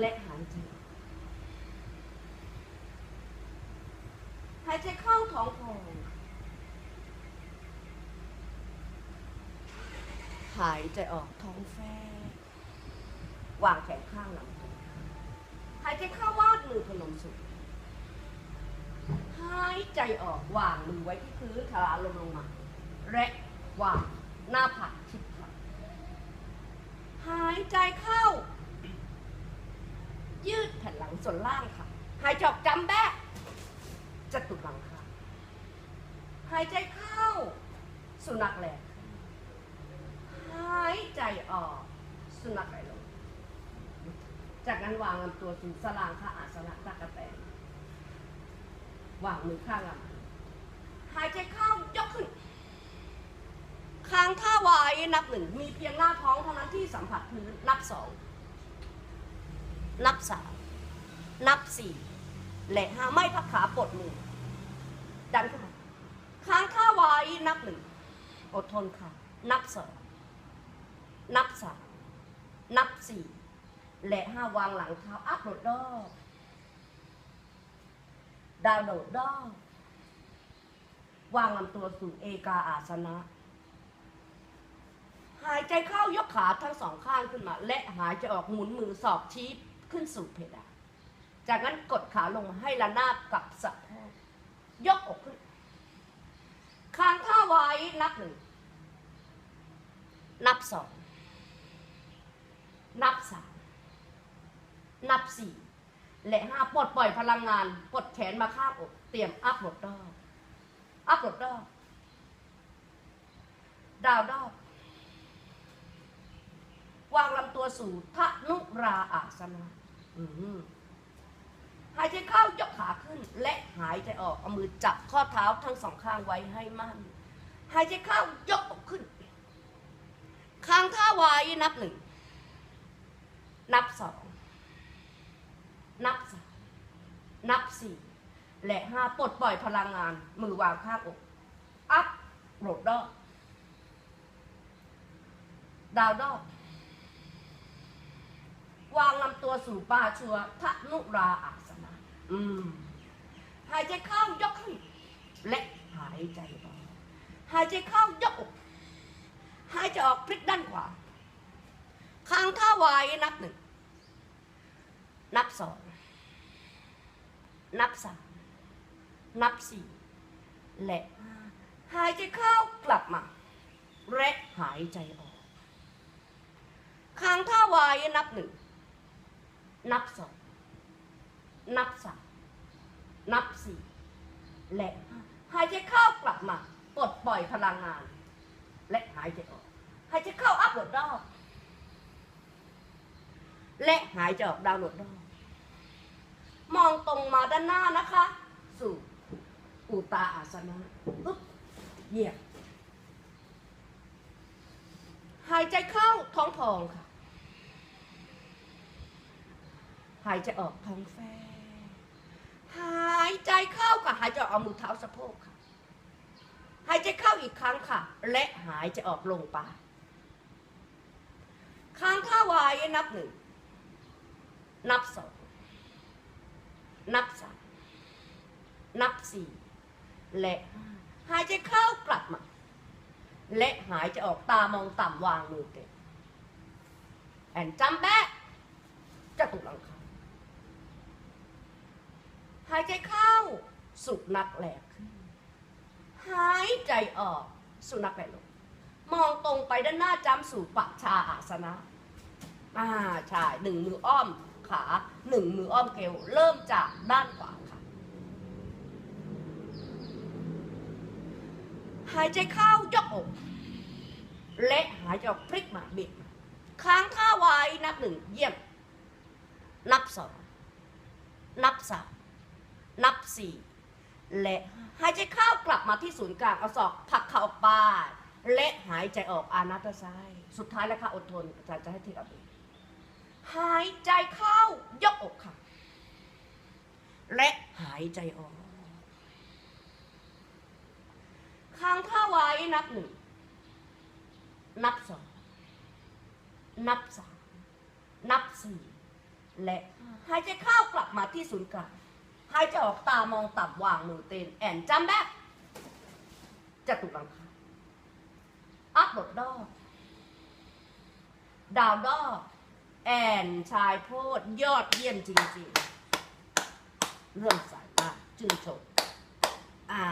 และหายใจหายใจเข้าท้องโพรงหายใจออกท้องแฟวางแขนข้างหลังตรงหายใจเข้าวาดมือพนมสุดหายใจออกวางมือไว้ที่พื้นทลาลงลงมา และวางหน้าผากชิดขวาหายใจเข้า ยืดแผ่นหลังส่ วนล่างค่ะ หายใจออกจำแบะจะตุดหลังค่ะ หายใจเข้า สุนัขแหลกหายใจออก สุนัขไหลลง จากนั้นวางลำตัวสู่สลางค่ะอาสนะตะกะแตนวางมือข้างลำหายใจเข้ายกขึ้นค้างท่าไว้นับหนึ่งมีเพียงหน้าท้องเท่านั้นที่สัมผัสพื้นนับสองนับสาม นับสี่และห้าไม่พักขาปลดมือ ดันขึ้นมาค้างท่าไว้นับหนึ่งอดทนค่ะ นับสองนับสามนับสี่และห้าวางหลังเท้าอัพโหลดดอกดาวโดดดอกวางลำตัวสู่เอกาอาสนะ หายใจเข้ายกขาทั้งสองข้างขึ้นมา และหายใจออกหมุนมือสอบชี้ขึ้นสู่เพดาน จากนั้นกดขาลงมาให้ระนาบกับสะโพกยกอกขึ้นค้างท่าไว้นับหนึ่ง นับสอง นับสาม นับสี่ และห้าปลดปล่อยพลังงาน ปลดแขนมาข้างอก เตรียมอัพโหลดดอกอัพโหลดดอกดาวดอกวางลำตัวสู่ทะนุราอาสนะ อืม หายใจเข้ายกขาขึ้น และหายใจออกเอามือจับข้อเท้าทั้งสองข้างไว้ให้มั่น หายใจเข้ายกอกขึ้นค้างท่าไว้นับหนึ่งนับสองนับสามนับสี่และห้าปลดปล่อยพลังงาน มือวางข้างอกอัพโหลดดอกดาวดอกวางลำตัวสู่ปาชัวทะนุราอาสนะ อืมหายใจเข้ายกขึ้น และหายใจออก หายใจเข้ายกอกหายใจออกพลิกด้านขวาค้างท่าไว้นับหนึ่ง นับสอง นับสาม นับสี่ และหาหายใจเข้ากลับมา และหายใจออกค้างท่าไว้นับหนึ่ง นับสอง นับสามนับสี่และหายใจเข้ากลับมาปลดปล่อยพลังงาน และหายใจออกหายใจเข้าอัพโหลดดอกและหายใจออกดาวน์โหลดดอกมองตรงมาด้านหน้านะคะ สู่อุตาอาสนะปึ๊บเหยียบหายใจเข้าท้องพองค่ะ หายใจออกท้องแฟบาค่ะหายใจออกเอามือเท้าสะโพกค่ะหายใจเข้าอีกครั้งค่ะ และหายใจออกลงไปค้างท่าไว้นับหนึ่ง นับสอง นับสาม นับสี่ และหายใจเข้ากลับมา และหายใจออกตามองต่ำวางมือเก็บแอนจัมแบกจะตุกหลังคาหายใจเข้า สุนัขแหลกหายใจออกสุนัขแหลกมองตรงไปด้านหน้าจำสู่ปัจชาอาสนะอ่าใช่หนึ่งมืออ้อมขาหนึ่งมืออ้อมเกลวเริ่มจากด้านขวาค่ะ หายใจเข้ายกอกและหายใจออกพลิกมาบิดค้างท่าไว้นับหนึ่งเยี่ยม นับสองนับสามนับสี่ และหายใจเข้ากลับมาที่ศูนย์กลางเอาศอกผักเข่าออกไปและหายใจออกอานาตาไซด์สุดท้ายแล้วค่ะอดทนอาจารย์จะให้เทคเอาเองหายใจเข้ายกอกค่ะ และหายใจออกค้างท่าไว้นับหนึ่งนับสองนับสามนับสี่และหายใจเข้ากลับมาที่ศูนย์กลาง หายใจออกตามองตับวางมือเต้นแอนจำแบกจะตุลังคาอัพบดดอกดาวดอกแอนชายโพดยอดเยี่ยมจริงๆ เรื่องสายตาจึงชมอ่า